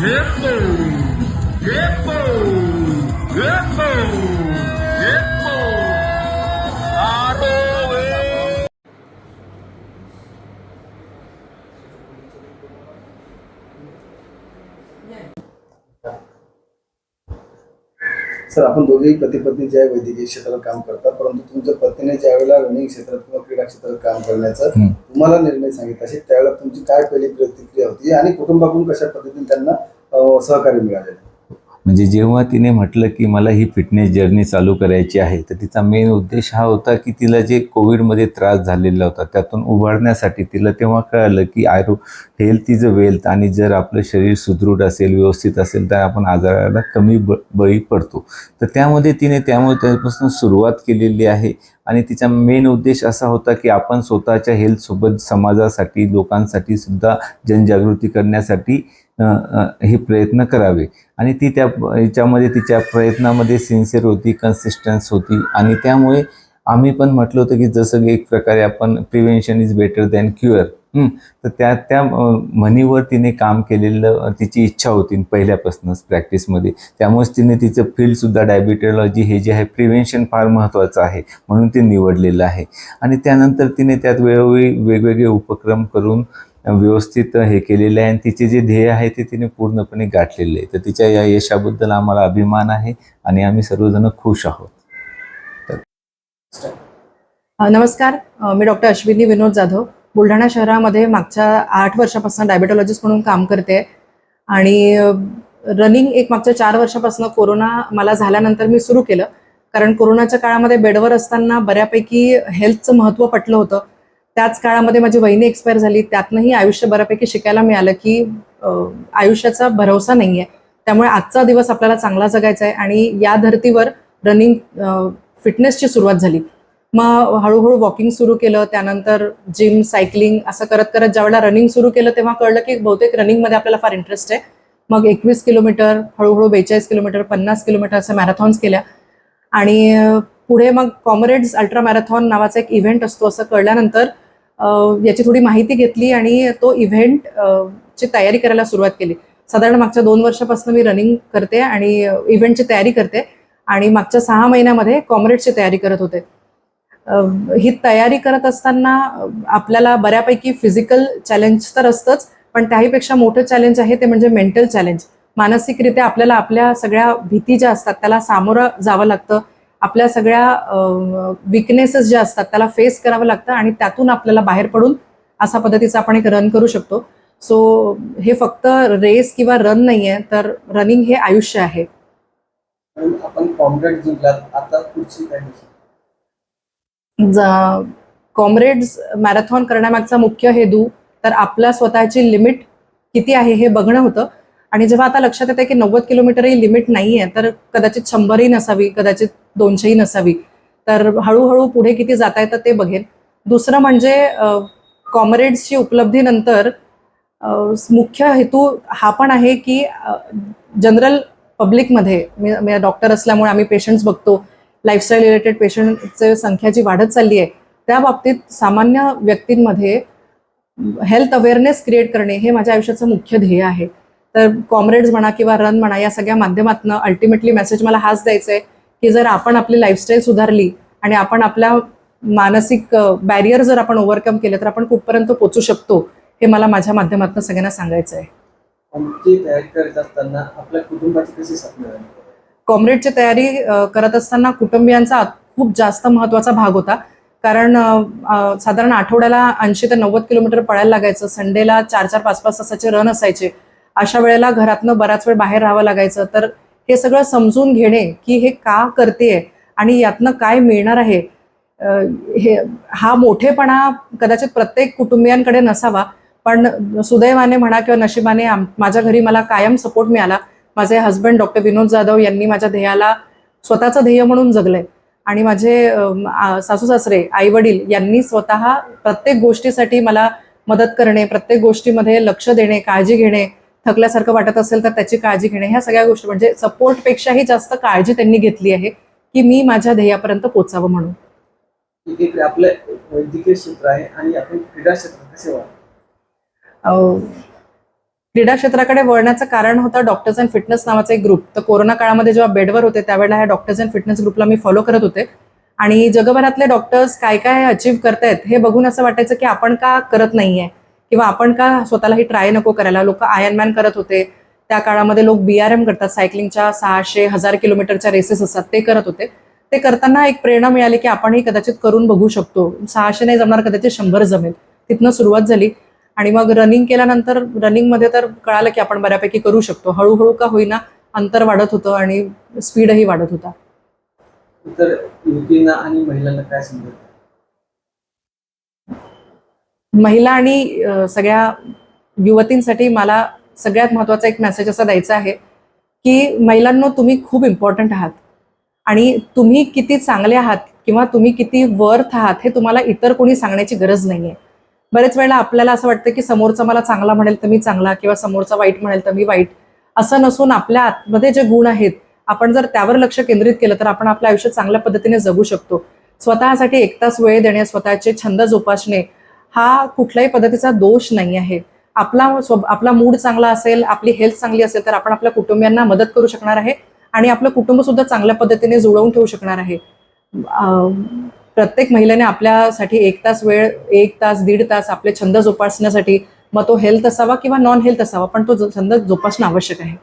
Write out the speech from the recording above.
Gecko! Gecko! Gecko! Sir आपण दोघेही पती पत्नी ज्या वैद्यकीय क्षेत्रात काम करतात परंतु तुमच्या पत्नीने ज्या वेळेला रनिंग क्षेत्रात किंवा क्रीडा क्षेत्रात काम करण्याचा. तुम्हाला निर्णय सांगितला असेल त्यावेळेला तुमची काय पहिली प्रतिक्रिया होती आणि कुटुंबाकडून कशा पद्धतीने त्यांना सहकार्य मिळाले म्हणजे जेव्हा तिने म्हटलं की मला ही फिटनेस जर्नी चालू करायची आहे तर तिचा मेन उद्देश हा होता की तिला जे कोविडमध्ये त्रास झालेला होता त्यातून उभारण्यासाठी तिला तेव्हा कळलं की आयरो हेल्थ इज अ वेल्थ आणि जर आपलं शरीर सुदृढ असेल व्यवस्थित असेल तर आपण आजाराला कमी ब बळी पडतो. तर त्यामध्ये तिने त्यामुळे त्यापासून सुरुवात केलेली आहे आणि तिचा मेन उद्देश असा होता की आपण स्वतःच्या हेल्थसोबत समाजासाठी लोकांसाठी सुद्धा जनजागृती करण्यासाठी हे प्रयत्न करावे. आणि ती त्या याच्यामध्ये तिच्या प्रयत्नामध्ये सिन्सिअर होती कन्सिस्टन्स होती. आणि त्यामुळे आम्ही पण म्हटलं होतं की जसं की एक प्रकारे आपण prevention is better than cure तर त्या त्या म्हणीवर तिने काम केलेलं तिची इच्छा होती पहिल्यापासूनच प्रॅक्टिसमध्ये त्यामुळेच तिने तिचं फील्डसुद्धा डायबिटॉलॉजी हे जे आहे प्रिव्हेन्शन फार महत्त्वाचं आहे म्हणून ते निवडलेलं आहे. आणि त्यानंतर तिने त्यात वेळोवेळी वेगवेगळे उपक्रम करून व्यवस्थित हे केलेले आहे. आणि तिचे जे ध्येय आहे ते तिने पूर्णपणे गाठलेले आहे. तर तिच्या या यशाबद्दल आम्हाला अभिमान आहे आणि आम्ही सर्वजण खुश आहोत. नमस्कार. मी डॉक्टर अश्विनी विनोद जाधव. बुलढाणा शहरामध्ये मागच्या आठ वर्षापासून डायबेटॉलॉजिस्ट म्हणून काम करते. आणि रनिंग एक मागच्या चार वर्षापासून कोरोना मला झाल्यानंतर मी सुरू केलं. कारण कोरोनाच्या काळामध्ये बेडवर असताना बऱ्यापैकी हेल्थचं महत्त्व पटलं होतं. त्याच काळामध्ये माझी वहिनी एक्सपायर झाली त्यातनंही आयुष्य बऱ्यापैकी शिकायला मिळालं की आयुष्याचा भरोसा नाही आहे त्यामुळे आजचा दिवस आपल्याला चांगला जगायचा आहे आणि या धर्तीवर रनिंग फिटनेसची सुरुवात झाली. मग हळूहळू वॉकिंग सुरू केलं त्यानंतर जिम सायकलिंग असं करत करत ज्यावेळेला रनिंग सुरू केलं तेव्हा कळलं की बहुतेक रनिंगमध्ये आपल्याला फार इंटरेस्ट आहे. मग एकवीस किलोमीटर हळूहळू बेचाळीस किलोमीटर पन्नास किलोमीटर असं मॅरेथॉन्स केल्या. आणि पुढे मग कॉमरेड्स अल्ट्रा मॅरेथॉन नावाचा एक इव्हेंट असतो असं कळल्यानंतर याची थोडी माहिती घेतली आणि तो इव्हेंट ची तयारी करायला सुरुवात केली. साधारण मागच्या दोन वर्षापासून मी रनिंग करते आणि इव्हेंटची तयारी करते आणि मागच्या सहा महिन्यामध्ये कॉम्रेडची तयारी करत होते. ही तयारी करत असताना आपल्याला बऱ्यापैकी फिजिकल चॅलेंज तर असतंच पण त्याहीपेक्षा मोठं चॅलेंज आहे ते म्हणजे मेंटल चॅलेंज मानसिकरित्या आपल्याला आपल्या सगळ्या भीती ज्या असतात त्याला सामोरं जावं लागतं. आपल्या सगळ्या विकनेसेस ज्या असतात त्याला फेस करावं लागतं आणि त्यातून आपल्याला बाहेर पडून असा पद्धतीचा आपण एक रन करू शकतो. सो हे फक्त रेस किंवा रन नाही आहे तर रनिंग हे आयुष्य आहे. आपण कॉम्रेड जिंकलात आता पुढची काय दिशा? कॉम्रेड्स मॅरेथॉन करण्यामागचा मुख्य हेतू तर आपल्या स्वतःची लिमिट किती आहे हे बघणं होतं. आणि जेव्हा आता लक्षात येते की नव्वद किलोमीटरही लिमिट नाही आहे तर कदाचित शंभरही नसावी कदाचित दोनशेही नसावी. तर हळूहळू पुढे किती जाता येतं ते बघेन. दुसरं म्हणजे कॉम्रेड्सची उपलब्धीनंतर मुख्य हेतू हा पण आहे की जनरल पब्लिकमध्ये मी डॉक्टर असल्यामुळे आम्ही पेशंट्स बघतो लाईफस्टाईल रिलेटेड पेशंटचे संख्या जी वाढत चालली आहे त्या बाबतीत सामान्य व्यक्तींमध्ये हेल्थ अवेअरनेस क्रिएट करणे हे माझ्या आयुष्याचं मुख्य ध्येय आहे. तर कॉम्रेड्स म्हणा किंवा रन म्हणा या सगळ्या माध्यमातून अल्टिमेटली मेसेज मला हाच द्यायचा आहे की जर आपण आपली लाईफस्टाईल सुधारली आणि आपण आपल्या मानसिक बॅरियर जर आपण ओव्हरकम केलं तर आपण कुठपर्यंत पोचू शकतो हे मला माझ्या माध्यमातून सगळ्यांना सांगायचं आहे कॉम्रेडची तयारी करत असताना कुटुंबियांचा खूप जास्त महत्त्वाचा भाग होता. कारण साधारण आठवड्याला ऐंशी ते नव्वद किलोमीटर पळायला लागायचं. संडेला चार चार पाच पाच तासाचे रन असायचे. अशा वेळेला घरातनं बराच वेळ बाहेर राहावं लागायचं. तर हे सगळं समजून घेणे की हे का करते आणि यातनं काय मिळणार आहे हे हा मोठेपणा कदाचित प्रत्येक कुटुंबियांकडे नसावा पण सुदैवाने म्हणा किंवा नशिबाने आम- माझ्या घरी मला कायम सपोर्ट मिळाला. माझे हस्बंड डॉक्टर विनोद जाधव यांनी माझ्या ध्येयाला स्वतःचं ध्येय म्हणून जगलंय. आणि माझे सासू सासरे आई वडील यांनी स्वतः प्रत्येक गोष्टीसाठी मला मदत करणे प्रत्येक गोष्टीमध्ये लक्ष देणे काळजी घेणे थकल्यासारखं वाटत असेल तर त्याची काळजी घेणे. ह्या सगळ्या गोष्टी म्हणजे सपोर्टपेक्षाही जास्त काळजी त्यांनी घेतली आहे की मी माझ्या ध्येयापर्यंत पोचावं म्हणून. आपलं वैद्यकीय क्षेत्र आहे आणि आपण क्रीडा कसे क्रीडा क्षेत्राकडे वळण्याचं कारण होतं डॉक्टर्स अँड फिटनेस नावाचा एक ग्रुप तर कोरोना काळामध्ये जेव्हा बेडवर होते त्यावेळेला ह्या डॉक्टर्स अँड फिटनेस ग्रुपला मी फॉलो करत होते. आणि जगभरातले डॉक्टर्स काय काय अचीव्ह करतायत हे बघून असं वाटायचं की आपण का करत नाहीये? किंवा आपण का स्वतःलाही ट्राय नको करायला? लोक आयर्नमॅन करत होते. त्या काळामध्ये लोक बी आर एम करतात. सायकलिंगच्या सहाशे हजार किलोमीटरच्या रेसेस असतात. ते करत होते. ते करताना एक प्रेरणा मिळाली की आपणही कदाचित करून बघू शकतो. सहाशे नाही जमणार कदाचित शंभर जमेल. तिथनं सुरुवात झाली. आणि मग रनिंग केल्यानंतर रनिंगमध्ये तर कळालं की आपण बऱ्यापैकी करू शकतो. हळूहळू का होईना अंतर वाढत होतं आणि स्पीडही वाढत होता. तर युवतींना आणि महिलांना काय समजत? महिला आणि सगळ्या युवतींसाठी मला सगळ्यात महत्त्वाचा एक मेसेज असा द्यायचा आहे की महिलांनो तुम्ही खूप इम्पॉर्टंट आहात. आणि तुम्ही किती चांगले आहात किंवा तुम्ही किती वर्थ आहात हे तुम्हाला इतर कोणी सांगण्याची गरज नाही आहे बरेच वेळेला आपल्याला असं वाटतं की समोरचा मला चांगला म्हणेल तर मी चांगला किंवा समोरचा वाईट म्हणेल तर मी वाईट. असं नसून आपल्या आतमध्ये जे गुण आहेत आपण जर त्यावर लक्ष केंद्रित केलं तर आपण आपलं आयुष्य चांगल्या पद्धतीने जगू शकतो. स्वतःसाठी एक तास वेळ देणे स्वतःचे छंद जोपासणे हा कुठल्याही पद्धतीचा दोष नाही आहे. आपला आपला मूड चांगला असेल आपली हेल्थ चांगली असेल तर आपण आपल्या कुटुंबियांना मदत करू शकणार आहे आणि आपलं कुटुंब सुद्धा चांगल्या पद्धतीने जुळवून ठेवू शकणार आहे. प्रत्येक महिलेने आपल्यासाठी एक तास वेळ एक तास दीड तास आपले छंद जोपासण्यासाठी मग तो हेल्थ असावा किंवा नॉन हेल्थ असावा पण तो जो- छंद जोपासणं आवश्यक आहे.